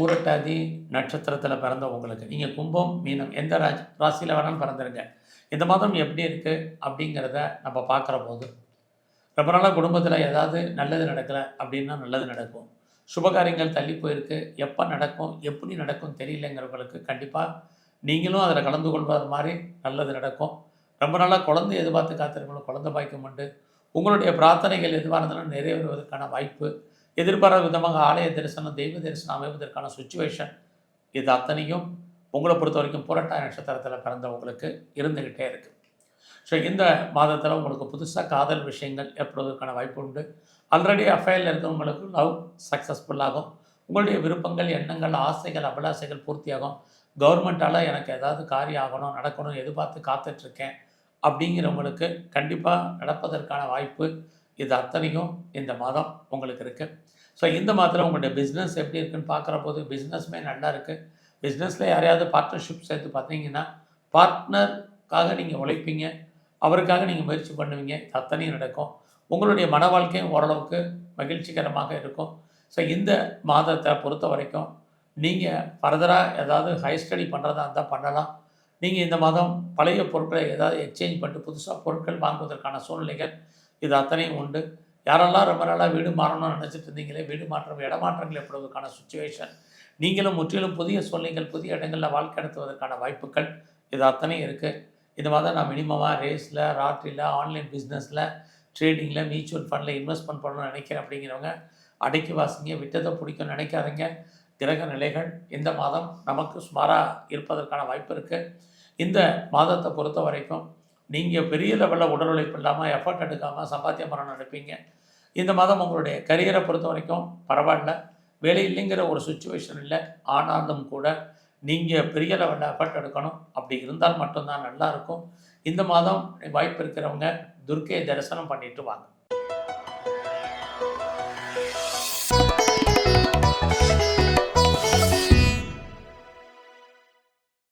பூரட்டாதி நட்சத்திரத்தில் பிறந்த உங்களுக்கு நீங்கள் கும்பம் மீனம் எந்த ராஜ் ராசியில் வேணாலும் பிறந்துருங்க. இந்த மாதம் எப்படி இருக்குது அப்படிங்கிறத நம்ம பார்க்குற போது ரொம்ப நாளாக குடும்பத்தில் ஏதாவது நல்லது நடக்கலை அப்படின்னா நல்லது நடக்கும். சுபகாரியங்கள் தள்ளி போயிருக்கு. எப்போ நடக்கும் எப்படி நடக்கும் தெரியலங்கிறவங்களுக்கு கண்டிப்பாக நீங்களும் அதில் கலந்து கொள்வது மாதிரி நல்லது நடக்கும். ரொம்ப நாளாக குழந்தை எதிர்பார்த்து காத்திருக்கணும் குழந்தை பாய்க்கும் உண்டு. உங்களுடைய பிரார்த்தனைகள் எதுவாக இருந்தாலும் நிறைவேறுவதற்கான வாய்ப்பு எதிர்பாராத விதமாக ஆலய தரிசனம் தெய்வ தரிசனம் அமைவதற்கான சுச்சுவேஷன் இது அத்தனையும் உங்களை பொறுத்த வரைக்கும் புரட்டாய நட்சத்திரத்தில் பிறந்தவங்களுக்கு இருந்துக்கிட்டே இருக்குது ஸோ இந்த மாதத்தில் உங்களுக்கு புதுசாக காதல் விஷயங்கள் ஏற்படுவதற்கான வாய்ப்பு உண்டு. ஆல்ரெடி அஃபேரில் இருக்கிறவங்களுக்கு லவ் சக்ஸஸ்ஃபுல்லாகும் உங்களுடைய விருப்பங்கள் எண்ணங்கள் ஆசைகள் அபிலாசைகள் பூர்த்தியாகும். கவர்மெண்ட்டால் எனக்கு ஏதாவது காரியம் ஆகணும் நடக்கணும் எதிர்பார்த்து காத்துட்ருக்கேன் அப்படிங்கிறவங்களுக்கு கண்டிப்பாக நடப்பதற்கான வாய்ப்பு இது அத்தனையும் இந்த மாதம் உங்களுக்கு இருக்குது ஸோ இந்த மாதத்தில் உங்களுடைய பிஸ்னஸ் எப்படி இருக்குன்னு பார்க்குற போது பிஸ்னஸ்மே நல்லா இருக்குது பிஸ்னஸில் யாரையாவது பார்ட்னர்ஷிப் சேர்த்து பார்த்தீங்கன்னா பார்ட்னருக்காக நீங்கள் உழைப்பீங்க. அவருக்காக நீங்கள் முயற்சி பண்ணுவீங்க. இது அத்தனையும் நடக்கும். உங்களுடைய மன வாழ்க்கையும் ஓரளவுக்கு மகிழ்ச்சிகரமாக இருக்கும். ஸோ இந்த மாதத்தை பொறுத்த வரைக்கும் நீங்கள் ஃபர்தராக ஏதாவது ஹையர் ஸ்டடி பண்ணுறதா இருந்தால் பண்ணலாம். நீங்கள் இந்த மாதம் பழைய பொருட்களை ஏதாவது எக்ஸ்சேஞ்ச் பண்ணிட்டு புதுசாக பொருட்கள் வாங்குவதற்கான சூழ்நிலைகள் இது அத்தனையும் உண்டு. யாரெல்லாம் ரொம்ப நாளாக வீடு மாறணும்னு நினச்சிட்டு இருந்தீங்களே வீடு மாற்றம் இடமாற்றங்கள் ஏற்படுவதற்கான சுச்சுவேஷன் நீங்களும் முற்றிலும் புதிய சூழ்நிலைகள் புதிய இடங்களில் வாழ்க்கை நடத்துவதற்கான வாய்ப்புகள் இது அத்தனையும் இருக்குது இந்த மாதிரி நான் மினிமமாக ரேஸில் ராட்ரியில் ஆன்லைன் பிஸ்னஸில் ட்ரேடிங்கில் மியூச்சுவல் ஃபண்டில் இன்வெஸ்ட்மெண்ட் பண்ணணும்னு நினைக்கிறேன் அப்படிங்கிறவங்க அடக்கி வாசிங்க விட்டதை பிடிக்கும் நினைக்காதீங்க. கிரக நிலைகள் இந்த மாதம் நமக்கு சுமாராக இருப்பதற்கான வாய்ப்பு இருக்குது இந்த மாதத்தை பொறுத்த வரைக்கும் நீங்கள் பெரிய லெவலில் உடல் உழைப்பு இல்லாமல் எஃபர்ட் எடுக்காமல் சம்பாத்திய மரணம் நடப்பீங்க. இந்த மாதம் உங்களுடைய கரியரை பொறுத்த வரைக்கும் பரவாயில்ல. வேலை இல்லைங்கிற ஒரு சுச்சுவேஷன் இல்லை. ஆனாலும் கூட நீங்கள் பெரிய லெவலில் எஃபர்ட் எடுக்கணும். அப்படி இருந்தால் மட்டும்தான் நல்லா இருக்கும். இந்த மாதம் வாய்ப்பு இருக்கிறவங்க துர்க்கையை தரிசனம் பண்ணிட்டு வாங்க.